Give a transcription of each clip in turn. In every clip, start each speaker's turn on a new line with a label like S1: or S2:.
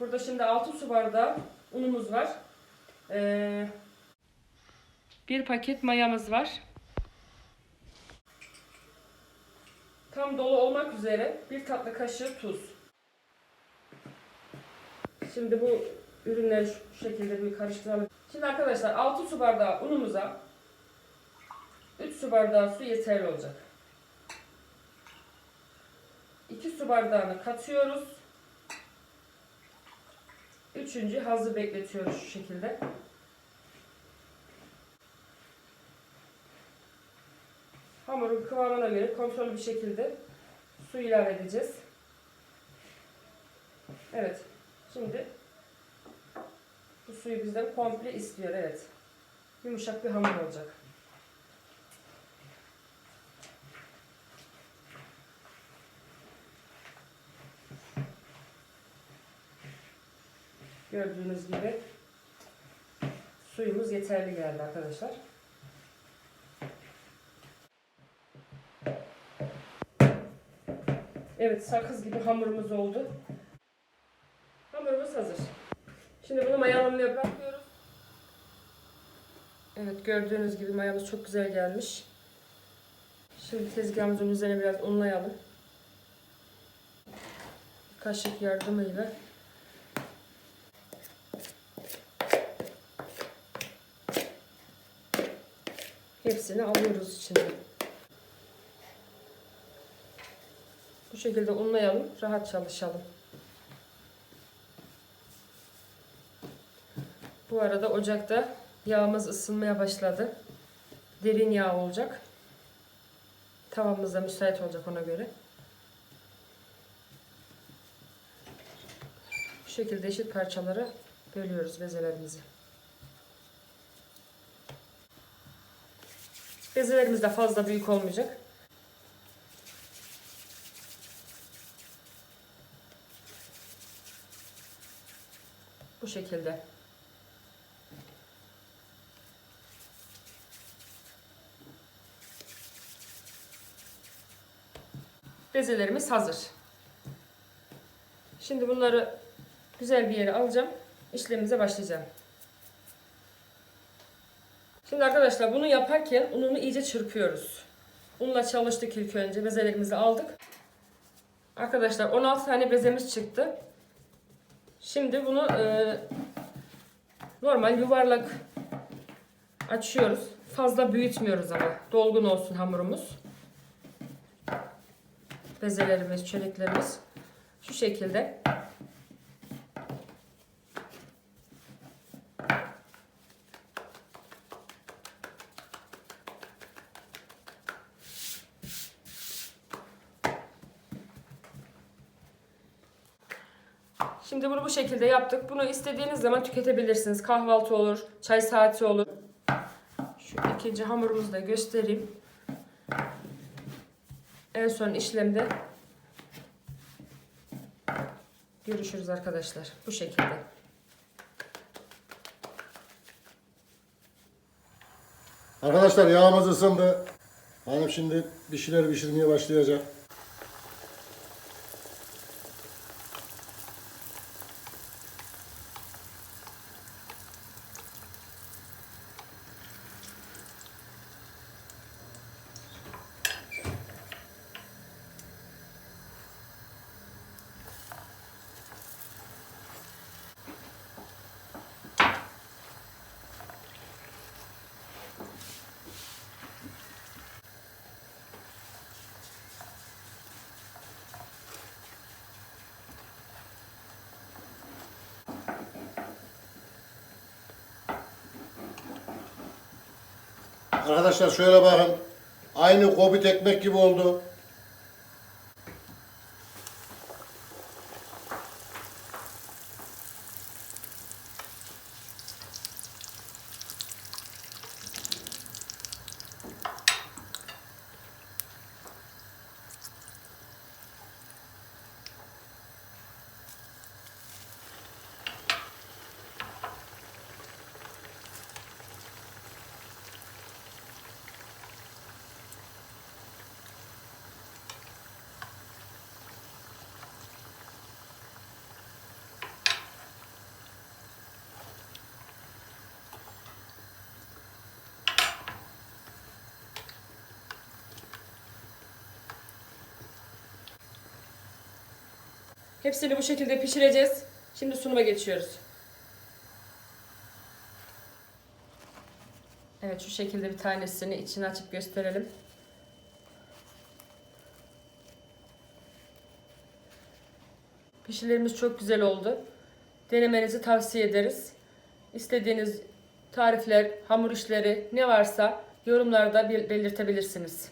S1: Burada şimdi 6 su bardağı unumuz var. Ee, bir paket mayamız var. Tam dolu olmak üzere bir tatlı kaşığı tuz. Şimdi bu ürünleri şu şekilde bir karıştıralım. Şimdi arkadaşlar 6 su bardağı unumuza 3 su bardağı su yeterli olacak. 2 su bardağını katıyoruz. Üçüncü hazır bekletiyoruz şu şekilde. Hamurun kıvamına göre kontrollü bir şekilde su ilave edeceğiz. Evet. Şimdi bu suyu bizden komple istiyor. Evet. Yumuşak bir hamur olacak. Gördüğünüz gibi suyumuz yeterli geldi arkadaşlar. Evet sakız gibi hamurumuz oldu. Hamurumuz hazır. Şimdi bunu mayalanmaya bırakıyoruz. Evet gördüğünüz gibi mayamız çok güzel gelmiş. Şimdi tezgahımızın üzerine biraz unlayalım. Kaşık yardımıyla hepsini alıyoruz içine. Bu şekilde unlayalım, rahat çalışalım. Bu arada ocakta yağımız ısınmaya başladı. Derin yağ olacak. Tavamız da müsait olacak ona göre. Bu şekilde eşit parçalara bölüyoruz bezelerimizi. Bezelerimiz de fazla büyük olmayacak. Bu şekilde. Bezelerimiz hazır. Şimdi bunları güzel bir yere alacağım. İşlemimize başlayacağım. Şimdi arkadaşlar bunu yaparken ununu iyice çırpıyoruz. Unla çalıştık ilk önce. Bezelerimizi aldık. Arkadaşlar 16 tane bezemiz çıktı. Şimdi bunu e, normal yuvarlak açıyoruz. Fazla büyütmüyoruz ama. Dolgun olsun hamurumuz. Bezelerimiz, çöreklerimiz şu şekilde. Şimdi bunu bu şekilde yaptık. Bunu istediğiniz zaman tüketebilirsiniz. Kahvaltı olur, çay saati olur. Şu ikinci hamurumuzu da göstereyim. En son işlemde görüşürüz arkadaşlar. Bu şekilde.
S2: Arkadaşlar yağımız ısındı. Hanım şimdi bir şeyler pişirmeye başlayacak. Arkadaşlar şöyle bakın. Aynı kobit ekmek gibi oldu.
S1: Hepsini bu şekilde pişireceğiz. Şimdi sunuma geçiyoruz. Evet şu şekilde bir tanesini içini açıp gösterelim. Pişilerimiz çok güzel oldu. Denemenizi tavsiye ederiz. İstediğiniz tarifler, hamur işleri ne varsa yorumlarda bel- belirtebilirsiniz.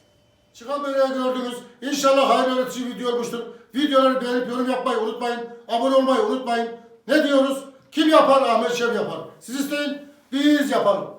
S2: Çıkan böreği gördünüz. İnşallah hayırlı öğretici video olmuştur. Videoları beğenip yorum yapmayı unutmayın. Abone olmayı unutmayın. Ne diyoruz? Kim yapar? Ahmet Şev yapar. Siz isteyin, biz yapalım.